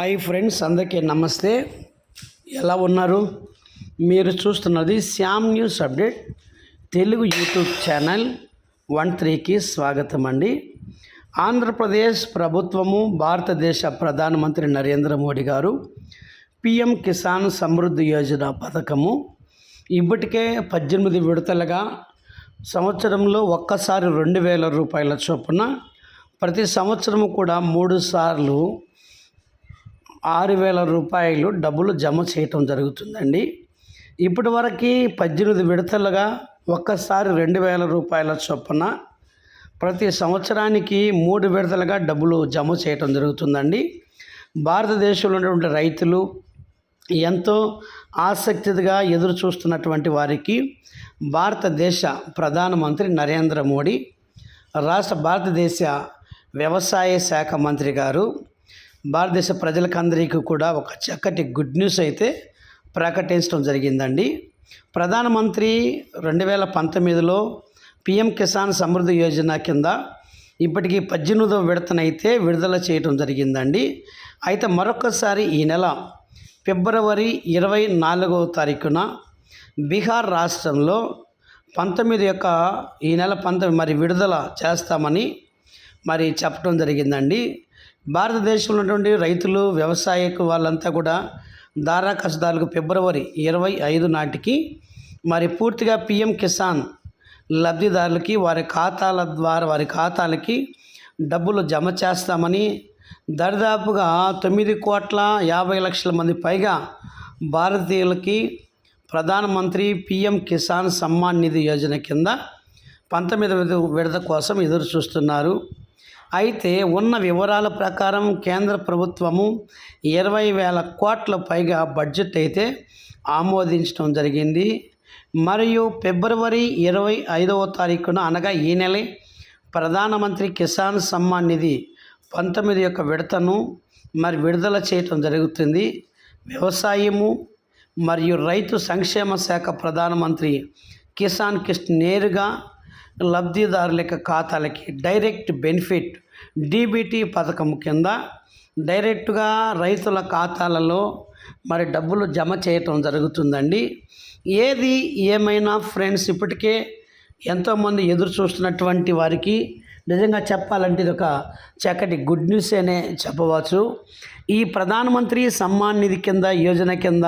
Hi friends అందరికీ నమస్తే. ఎలా ఉన్నారు? మీరు చూస్తున్నది Shyam news update. Telugu YouTube channel one త్రీకి స్వాగతం అండి. ఆంధ్రప్రదేశ్ ప్రభుత్వము భారతదేశ ప్రధానమంత్రి నరేంద్ర మోడీ గారు పిఎం కిసాన్ సమృద్ధి యోజన పథకము ఇప్పటికే పద్దెనిమిది విడతలుగా సంవత్సరంలో ఒక్కసారి రెండు వేల రూపాయల చొప్పున ప్రతి సంవత్సరము కూడా మూడు సార్లు ఆరు వేల రూపాయలు డబ్బులు జమ చేయటం జరుగుతుందండి. ఇప్పటి వరకు పద్దెనిమిది విడతలుగా ఒక్కసారి రెండు వేల రూపాయల చొప్పున ప్రతి సంవత్సరానికి మూడు విడతలుగా డబ్బులు జమ చేయటం జరుగుతుందండి. భారతదేశంలో ఉన్నటువంటి రైతులు ఎంతో ఆసక్తిగా ఎదురు చూస్తున్నటువంటి వారికి భారతదేశ ప్రధానమంత్రి నరేంద్ర మోడీ రాష్ట్ర భారతదేశ వ్యవసాయ శాఖ మంత్రి గారు భారతదేశ ప్రజలకందరికీ కూడా ఒక చక్కటి గుడ్ న్యూస్ అయితే ప్రకటించడం జరిగిందండి. ప్రధానమంత్రి రెండు వేల పంతొమ్మిదిలో పిఎం కిసాన్ సమృద్ధి యోజన కింద ఇప్పటికీ పద్దెనిమిదవ విడతనైతే విడుదల చేయడం జరిగిందండి. అయితే మరొకసారి ఈ నెల ఫిబ్రవరి ఇరవై నాలుగవ తారీఖున బీహార్ రాష్ట్రంలో పంతొమ్మిది యొక్క ఈ నెల పంతొమ్మిది మరి విడుదల చేస్తామని మరి చెప్పడం జరిగిందండి. భారతదేశంలో ఉన్నటువంటి రైతులు వ్యవసాయకు వాళ్ళంతా కూడా దారా కసదారులకు ఫిబ్రవరి ఇరవై ఐదు నాటికి మరి పూర్తిగా పిఎం కిసాన్ లబ్ధిదారులకి వారి ఖాతాల ద్వారా వారి ఖాతాలకి డబ్బులు జమ చేస్తామని దరిదాపుగా తొమ్మిది కోట్ల యాభై లక్షల మంది పైగా భారతీయులకి ప్రధానమంత్రి పిఎం కిసాన్ సమ్మాన్ నిధి యోజన కింద పంతొమ్మిదవ విడత కోసం ఎదురు చూస్తున్నారు అయితే ఉన్న వివరాల ప్రకారం కేంద్ర ప్రభుత్వము ఇరవై వేల కోట్ల పైగా బడ్జెట్ అయితే ఆమోదించడం జరిగింది. మరియు ఫిబ్రవరి ఇరవై ఐదవ తారీఖున అనగా ఈ నెలే ప్రధానమంత్రి కిసాన్ సమ్మాన్ నిధి పంతొమ్మిది యొక్క విడతను మరి విడుదల చేయటం జరుగుతుంది. వ్యవసాయము మరియు రైతు సంక్షేమ శాఖ ప్రధానమంత్రి కిసాన్ కిష్ నేరుగా లబ్ధిదారుల యొక్క ఖాతాలకి డైరెక్ట్ బెనిఫిట్ డీబీటీ పథకం కింద డైరెక్ట్గా రైతుల ఖాతాలలో మరి డబ్బులు జమ చేయటం జరుగుతుందండి. ఏది ఏమైనా ఫ్రెండ్స్ ఇప్పటికే ఎంతోమంది ఎదురు చూస్తున్నటువంటి వారికి నిజంగా చెప్పాలంటే ఇది ఒక చక్కటి గుడ్ న్యూస్ అనే చెప్పవచ్చు. ఈ ప్రధానమంత్రి సమ్మాన్ నిధి కింద యోజన కింద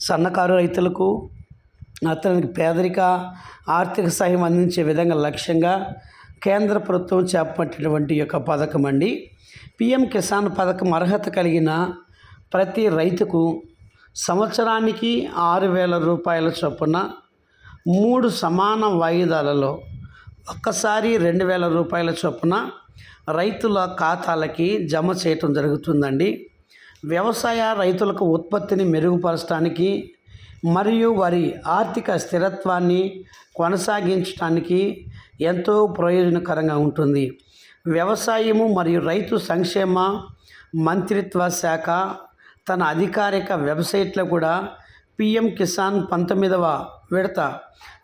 సన్నకారు రైతులకు అతనికి పేదరిక ఆర్థిక సహాయం అందించే విధంగా లక్ష్యంగా కేంద్ర ప్రభుత్వం చేపట్టినటువంటి యొక్క పథకం అండి. పిఎం కిసాన్ పథకం అర్హత కలిగిన ప్రతి రైతుకు సంవత్సరానికి ఆరు వేల రూపాయల చొప్పున మూడు సమాన వాయిదాలలో ఒక్కసారి రెండు వేల రూపాయల చొప్పున రైతుల ఖాతాలకి జమ చేయటం జరుగుతుందండి. వ్యవసాయ రైతులకు ఉత్పత్తిని మెరుగుపరచడానికి మరియు వారి ఆర్థిక స్థిరత్వాన్ని కొనసాగించడానికి ఎంతో ప్రయోజనకరంగా ఉంటుంది. వ్యవసాయము మరియు రైతు సంక్షేమ మంత్రిత్వ శాఖ తన అధికారిక వెబ్సైట్లో కూడా పిఎం కిసాన్ పంతొమ్మిదవ విడత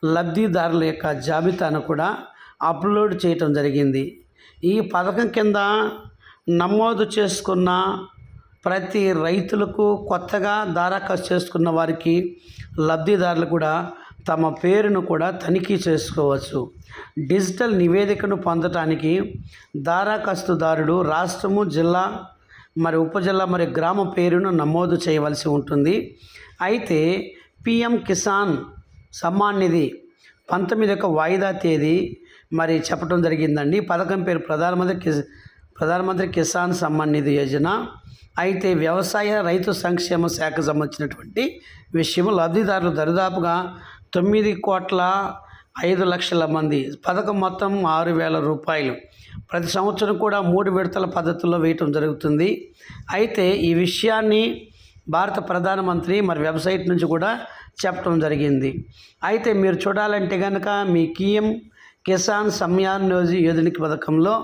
లబ్ధిదారుల యొక్క జాబితాను కూడా అప్లోడ్ చేయటం జరిగింది. ఈ పథకం కింద నమోదు చేసుకున్న ప్రతి రైతులకు కొత్తగా దరఖాస్తు చేసుకున్న వారికి లబ్ధిదారులు కూడా తమ పేరును కూడా తనిఖీ చేసుకోవచ్చు. డిజిటల్ నివేదికను పొందటానికి దరఖాస్తుదారుడు రాష్ట్రము జిల్లా మరి ఉపజిల్లా మరి గ్రామ పేరును నమోదు చేయవలసి ఉంటుంది. అయితే పిఎం కిసాన్ సమ్మాన్ నిధి పంతొమ్మిది యొక్క వాయిదా తేదీ మరి చెప్పడం జరిగిందండి. పథకం పేరు ప్రధానమంత్రి కిస్ ప్రధానమంత్రి కిసాన్ సమ్మాన్ నిధి యోజన. అయితే వ్యవసాయ రైతు సంక్షేమ శాఖకు సంబంధించినటువంటి విషయం లబ్ధిదారులు దరిదాపుగా తొమ్మిది కోట్ల ఐదు లక్షల మంది. పథకం మొత్తం ఆరు వేల రూపాయలు. ప్రతి సంవత్సరం కూడా మూడు విడతల పద్ధతుల్లో వేయటం జరుగుతుంది. అయితే ఈ విషయాన్ని భారత ప్రధానమంత్రి మరి వెబ్సైట్ నుంచి కూడా చెప్పడం జరిగింది. అయితే మీరు చూడాలంటే కనుక మీ కిఎం కిసాన్ సమ్యాన్ యోజన పథకంలో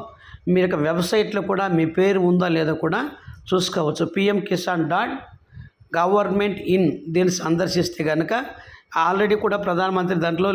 మీరు యొక్క వెబ్సైట్లో కూడా మీ పేరు ఉందా లేదా కూడా చూసుకోవచ్చు. PM Kisan dot government in దీన్ని సందర్శిస్తే కనుక ఆల్రెడీ కూడా ప్రధానమంత్రి దాంట్లో